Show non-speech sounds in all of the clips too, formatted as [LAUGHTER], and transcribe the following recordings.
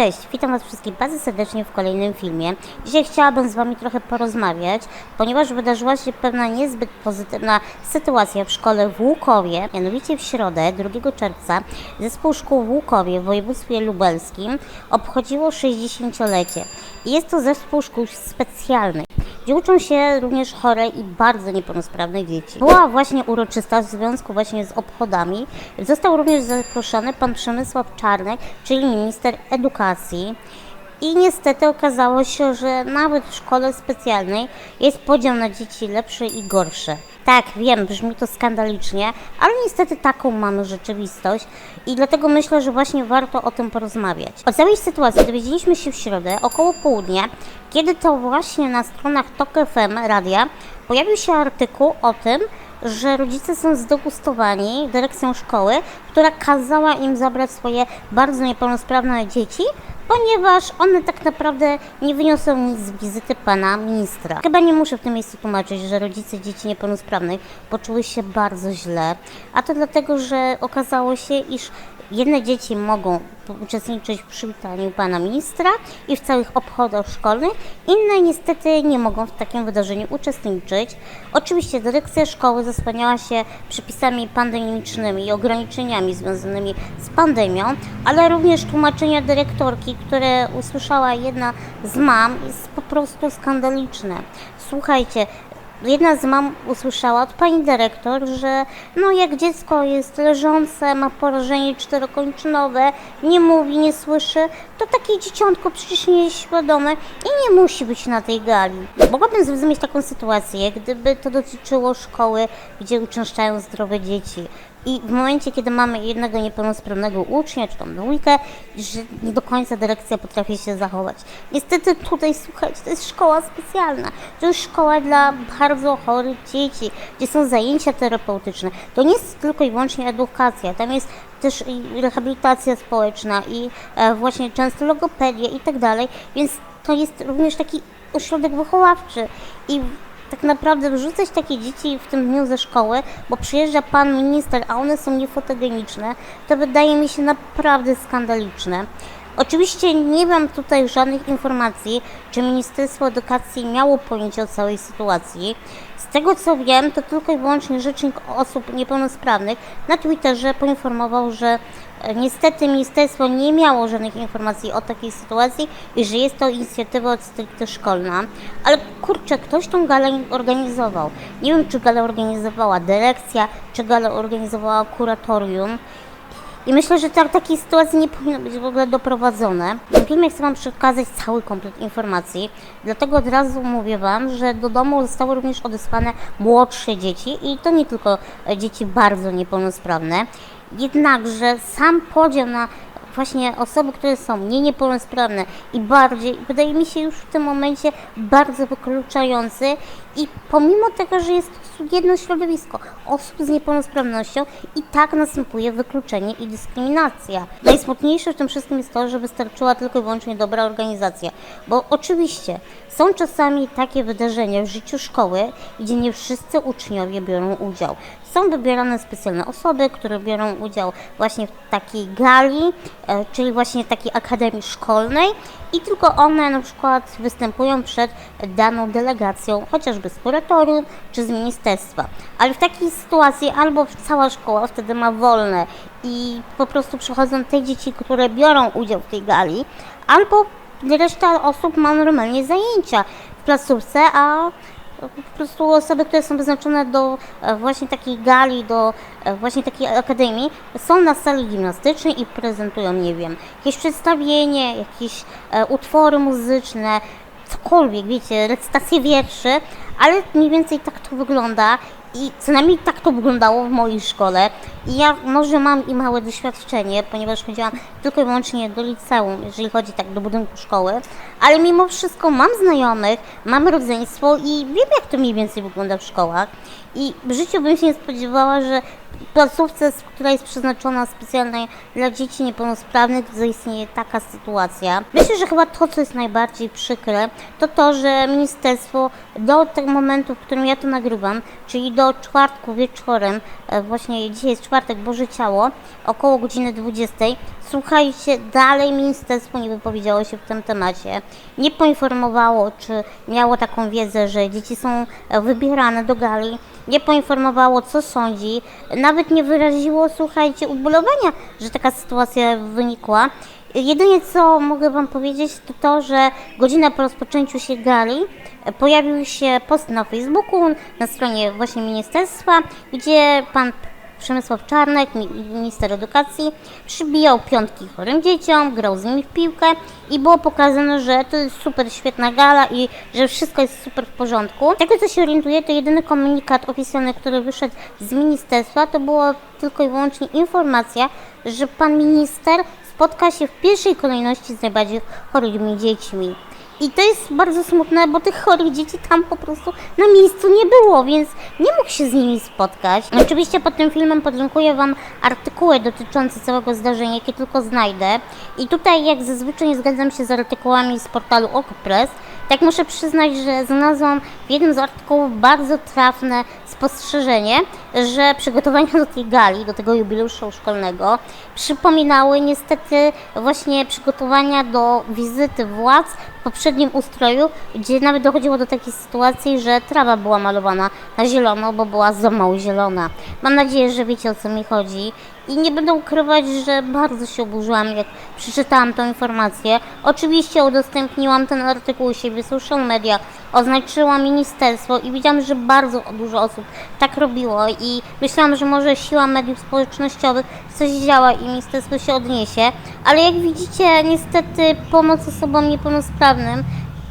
Cześć, witam Was wszystkich bardzo serdecznie w kolejnym filmie. Dzisiaj chciałabym z Wami trochę porozmawiać, ponieważ wydarzyła się pewna niezbyt pozytywna sytuacja w szkole w Łukowie. Mianowicie w środę, 2 czerwca, zespół szkół w Łukowie w województwie lubelskim obchodziło 60-lecie. I jest to zespół szkół specjalnych gdzie uczą się również chore i bardzo niepełnosprawne dzieci. Była właśnie uroczysta w związku właśnie z obchodami. Został również zaproszony pan Przemysław Czarnek, czyli minister edukacji. I niestety okazało się, że nawet w szkole specjalnej jest podział na dzieci lepsze i gorsze. Tak, wiem, brzmi to skandalicznie, ale niestety taką mamy rzeczywistość i dlatego myślę, że właśnie warto o tym porozmawiać. O całej sytuacji dowiedzieliśmy się w środę około południa, kiedy to właśnie na stronach TOK FM radia pojawił się artykuł o tym, że rodzice są zdegustowani dyrekcją szkoły, która kazała im zabrać swoje bardzo niepełnosprawne dzieci, ponieważ one tak naprawdę nie wyniosą nic z wizyty pana ministra. Chyba nie muszę w tym miejscu tłumaczyć, że rodzice dzieci niepełnosprawnych poczuli się bardzo źle, a to dlatego, że okazało się, iż Jedne dzieci mogą uczestniczyć w przywitaniu pana ministra i w całych obchodach szkolnych, inne niestety nie mogą w takim wydarzeniu uczestniczyć. Oczywiście dyrekcja szkoły zasłaniała się przepisami pandemicznymi i ograniczeniami związanymi z pandemią, ale również tłumaczenia dyrektorki, które usłyszała jedna z mam, jest po prostu skandaliczne. Słuchajcie, jedna z mam usłyszała od pani dyrektor, że no jak dziecko jest leżące, ma porażenie czterokończynowe, nie mówi, nie słyszy, to takie dzieciątko przecież nie jest świadome i nie musi być na tej gali. Mogłabym zrozumieć taką sytuację, gdyby to dotyczyło szkoły, gdzie uczęszczają zdrowe dzieci. I w momencie, kiedy mamy jednego niepełnosprawnego ucznia, czy tam dwójkę, że nie do końca dyrekcja potrafi się zachować. Niestety tutaj, słuchajcie, to jest szkoła specjalna. To jest szkoła dla bardzo chorych dzieci, gdzie są zajęcia terapeutyczne. To nie jest tylko i wyłącznie edukacja, tam jest też i rehabilitacja społeczna i e, właśnie często logopedia i tak dalej, więc to jest również taki ośrodek wychowawczy i tak naprawdę wrzucać takie dzieci w tym dniu ze szkoły, bo przyjeżdża pan minister, a one są niefotogeniczne, to wydaje mi się naprawdę skandaliczne. Oczywiście nie mam tutaj żadnych informacji, czy Ministerstwo Edukacji miało pojęcie o całej sytuacji. Z tego co wiem, to tylko i wyłącznie Rzecznik Osób Niepełnosprawnych na Twitterze poinformował, że niestety ministerstwo nie miało żadnych informacji o takiej sytuacji i że jest to inicjatywa stricte szkolna. Ale kurczę, ktoś tą galę organizował. Nie wiem, czy galę organizowała dyrekcja, czy galę organizowała kuratorium. I myślę, że tak, takiej sytuacji nie powinno być w ogóle doprowadzone. W filmie chcę Wam przekazać cały komplet informacji, dlatego od razu mówię Wam, że do domu zostały również odesłane młodsze dzieci i to nie tylko dzieci bardzo niepełnosprawne. Jednakże sam podział na właśnie osoby, które są mniej niepełnosprawne i bardziej, wydaje mi się już w tym momencie bardzo wykluczający i pomimo tego, że jest jedno środowisko osób z niepełnosprawnością i tak następuje wykluczenie i dyskryminacja. Najsmutniejsze w tym wszystkim jest to, że wystarczyła tylko i wyłącznie dobra organizacja, bo oczywiście są czasami takie wydarzenia w życiu szkoły, gdzie nie wszyscy uczniowie biorą udział. Są wybierane specjalne osoby, które biorą udział właśnie w takiej gali, e, czyli właśnie takiej akademii szkolnej i tylko one na przykład występują przed daną delegacją, chociażby z kuratorium czy z ministerstwa. Ale w takiej sytuacji albo cała szkoła wtedy ma wolne i po prostu przychodzą te dzieci, które biorą udział w tej gali, albo reszta osób ma normalnie zajęcia w placówce, a po prostu osoby, które są wyznaczone do e, właśnie takiej gali, do e, właśnie takiej akademii, są na sali gimnastycznej i prezentują, nie wiem, jakieś przedstawienie, jakieś e, utwory muzyczne, cokolwiek, wiecie, recytacje wierszy, ale mniej więcej tak to wygląda i co najmniej tak to wyglądało w mojej szkole. I ja może mam i małe doświadczenie, ponieważ chodziłam tylko i wyłącznie do liceum, jeżeli chodzi tak do budynku szkoły, ale mimo wszystko mam znajomych, mam rodzeństwo i wiem jak to mniej więcej wygląda w szkołach. I w życiu bym się nie spodziewała, że placówce, która jest przeznaczona specjalnie dla dzieci niepełnosprawnych, zaistnieje taka sytuacja. Myślę, że chyba to, co jest najbardziej przykre, to to, że ministerstwo do tego momentu, w którym ja to nagrywam, czyli do do czwartku wieczorem, e, właśnie dzisiaj jest czwartek, Boże Ciało, około godziny 20. Słuchajcie, dalej ministerstwo nie wypowiedziało się w tym temacie. Nie poinformowało, czy miało taką wiedzę, że dzieci są e, wybierane do gali. Nie poinformowało, co sądzi. Nawet nie wyraziło, słuchajcie, ubolewania, że taka sytuacja wynikła. Jedynie co mogę Wam powiedzieć, to to, że godzina po rozpoczęciu się gali e, pojawił się post na Facebooku, na stronie właśnie ministerstwa, gdzie pan Przemysław Czarnek, mi- minister edukacji, przybijał piątki chorym dzieciom, grał z nimi w piłkę i było pokazane, że to jest super świetna gala i że wszystko jest super w porządku. Tego co się orientuję, to jedyny komunikat oficjalny, który wyszedł z ministerstwa, to była tylko i wyłącznie informacja, że pan minister spotka się w pierwszej kolejności z najbardziej chorymi dziećmi. I to jest bardzo smutne, bo tych chorych dzieci tam po prostu na miejscu nie było, więc nie mógł się z nimi spotkać. Oczywiście pod tym filmem podlinkuję Wam artykuły dotyczące całego zdarzenia, jakie tylko znajdę. I tutaj, jak zazwyczaj, nie zgadzam się z artykułami z portalu Okpress, tak muszę przyznać, że znalazłam w jednym z artykułów bardzo trafne spostrzeżenie, że przygotowania do tej gali, do tego jubileuszu szkolnego przypominały niestety właśnie przygotowania do wizyty władz poprzednim ustroju, gdzie nawet dochodziło do takiej sytuacji, że trawa była malowana na zielono, bo była za mało zielona. Mam nadzieję, że wiecie o co mi chodzi. I nie będę ukrywać, że bardzo się oburzyłam, jak przeczytałam tą informację. Oczywiście udostępniłam ten artykuł u siebie w social mediach, oznaczyłam ministerstwo i widziałam, że bardzo dużo osób tak robiło i myślałam, że może siła mediów społecznościowych coś działa i ministerstwo się odniesie. Ale jak widzicie, niestety pomoc osobom niepełnosprawnym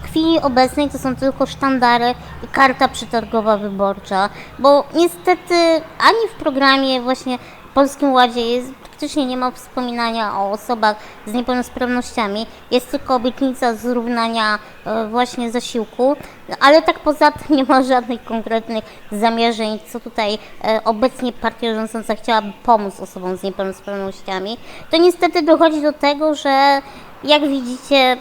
w chwili obecnej to są tylko sztandary i karta przetargowa wyborcza, bo niestety ani w programie właśnie Polskim Ładzie jest, praktycznie nie ma wspominania o osobach z niepełnosprawnościami. Jest tylko obietnica zrównania e, właśnie zasiłku, ale tak poza tym [LAUGHS] nie ma żadnych konkretnych zamierzeń, co tutaj e, obecnie partia rządząca chciałaby pomóc osobom z niepełnosprawnościami. To niestety dochodzi do tego, że jak widzicie,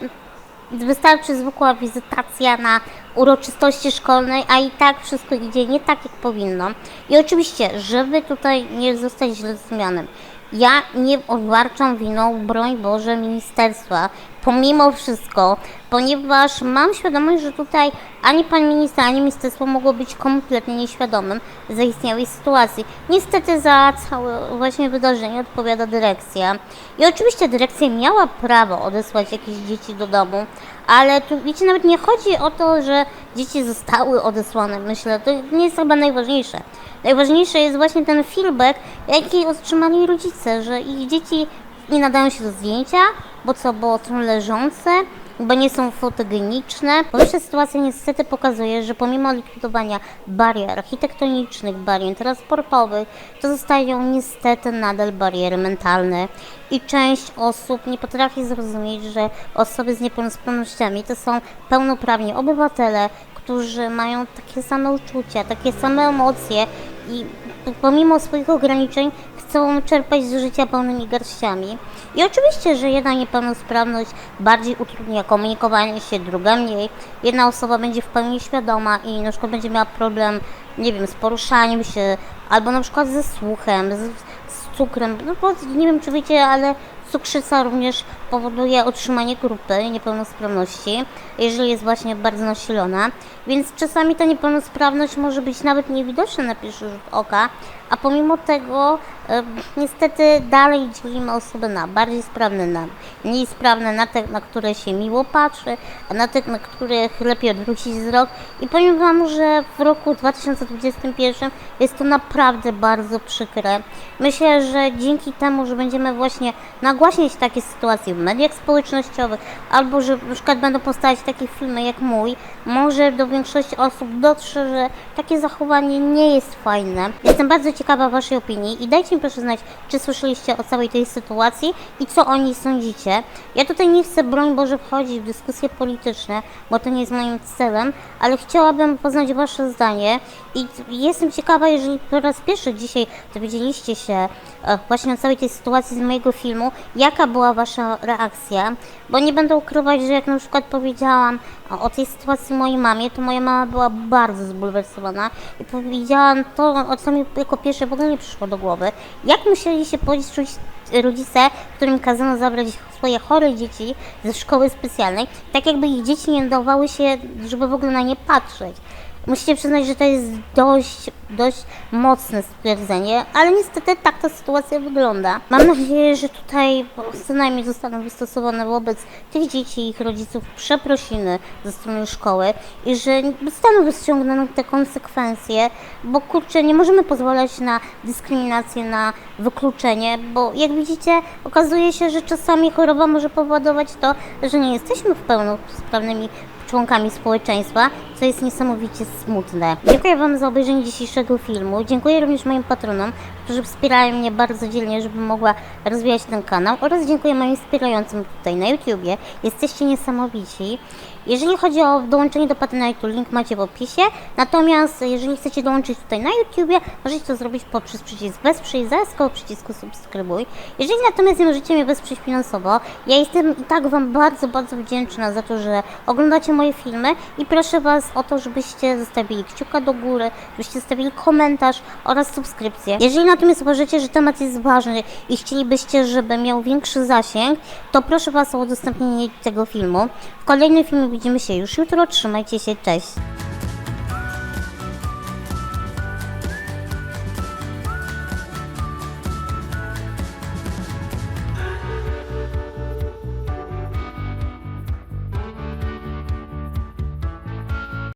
Wystarczy zwykła wizytacja na uroczystości szkolnej, a i tak wszystko idzie nie tak, jak powinno. I oczywiście, żeby tutaj nie zostać źle zrozumianym, ja nie obarczam winą, broń Boże, ministerstwa, pomimo wszystko, ponieważ mam świadomość, że tutaj ani pan minister, ani ministerstwo mogło być kompletnie nieświadomym zaistniałej sytuacji. Niestety za całe właśnie wydarzenie odpowiada dyrekcja. I oczywiście dyrekcja miała prawo odesłać jakieś dzieci do domu, ale tu wiecie, nawet nie chodzi o to, że dzieci zostały odesłane, myślę, to nie jest chyba najważniejsze. Najważniejsze jest właśnie ten feedback, jaki otrzymali rodzice, że ich dzieci nie nadają się do zdjęcia, bo co, bo są leżące, bo nie są fotogeniczne. Powyższa sytuacja niestety pokazuje, że pomimo likwidowania barier architektonicznych, barier transportowych, to zostają niestety nadal bariery mentalne i część osób nie potrafi zrozumieć, że osoby z niepełnosprawnościami to są pełnoprawni obywatele, którzy mają takie same uczucia, takie same emocje i pomimo swoich ograniczeń chcą czerpać z życia pełnymi garściami. I oczywiście, że jedna niepełnosprawność bardziej utrudnia komunikowanie się, druga mniej. Jedna osoba będzie w pełni świadoma i na przykład będzie miała problem, nie wiem, z poruszaniem się, albo na przykład ze słuchem, z, z cukrem. No nie wiem, czy wiecie, ale cukrzyca również powoduje otrzymanie grupy niepełnosprawności, jeżeli jest właśnie bardzo nasilona. Więc czasami ta niepełnosprawność może być nawet niewidoczna na pierwszy rzut oka, a pomimo tego e, niestety dalej dzielimy osoby na bardziej sprawne, na mniej sprawne, na te, na które się miło patrzy, a na tych, na których lepiej odwrócić wzrok. I powiem Wam, że w roku 2021 jest to naprawdę bardzo przykre. Myślę, że dzięki temu, że będziemy właśnie nagłaśniać takie sytuacje w mediach społecznościowych, albo że na przykład będą powstawać takie filmy jak mój, może do większości osób dotrze, że takie zachowanie nie jest fajne. Jestem bardzo ciekawa Waszej opinii i dajcie mi proszę znać, czy słyszeliście o całej tej sytuacji i co o niej sądzicie. Ja tutaj nie chcę, broń Boże, wchodzić w dyskusje polityczne, bo to nie jest moim celem, ale chciałabym poznać Wasze zdanie i jestem ciekawa, jeżeli po raz pierwszy dzisiaj dowiedzieliście się e, właśnie o całej tej sytuacji z mojego filmu, jaka była Wasza reakcja, bo nie będę ukrywać, że jak na przykład powiedziałam o, tej sytuacji mojej mamie, to moja mama była bardzo zbulwersowana i powiedziałam to, o co mi jako pierwsze w ogóle nie przyszło do głowy. Jak musieli się poczuć rodzice, którym kazano zabrać swoje chore dzieci ze szkoły specjalnej, tak jakby ich dzieci nie dawały się, żeby w ogóle na nie patrzeć. Musicie przyznać, że to jest dość, dość mocne stwierdzenie, ale niestety tak ta sytuacja wygląda. Mam nadzieję, że tutaj co najmniej zostaną wystosowane wobec tych dzieci i ich rodziców przeprosiny ze strony szkoły i że zostaną wyciągnięte te konsekwencje, bo kurczę, nie możemy pozwalać na dyskryminację, na wykluczenie, bo jak widzicie, okazuje się, że czasami choroba może powodować to, że nie jesteśmy w pełnosprawnymi członkami społeczeństwa, co jest niesamowicie smutne. Dziękuję Wam za obejrzenie dzisiejszego filmu. Dziękuję również moim patronom, którzy wspierają mnie bardzo dzielnie, żebym mogła rozwijać ten kanał oraz dziękuję moim wspierającym tutaj na YouTubie. Jesteście niesamowici. Jeżeli chodzi o dołączenie do Patronite'u, link macie w opisie. Natomiast jeżeli chcecie dołączyć tutaj na YouTubie, możecie to zrobić poprzez przycisk wesprzyj, zaraz przycisku subskrybuj. Jeżeli natomiast nie możecie mnie wesprzeć finansowo, ja jestem i tak Wam bardzo, bardzo wdzięczna za to, że oglądacie moje filmy i proszę Was o to, żebyście zostawili kciuka do góry, żebyście zostawili komentarz oraz subskrypcję. Jeżeli natomiast uważacie, że temat jest ważny i chcielibyście, żeby miał większy zasięg, to proszę Was o udostępnienie tego filmu. W kolejnym filmie widzimy się już jutro. Trzymajcie się, cześć!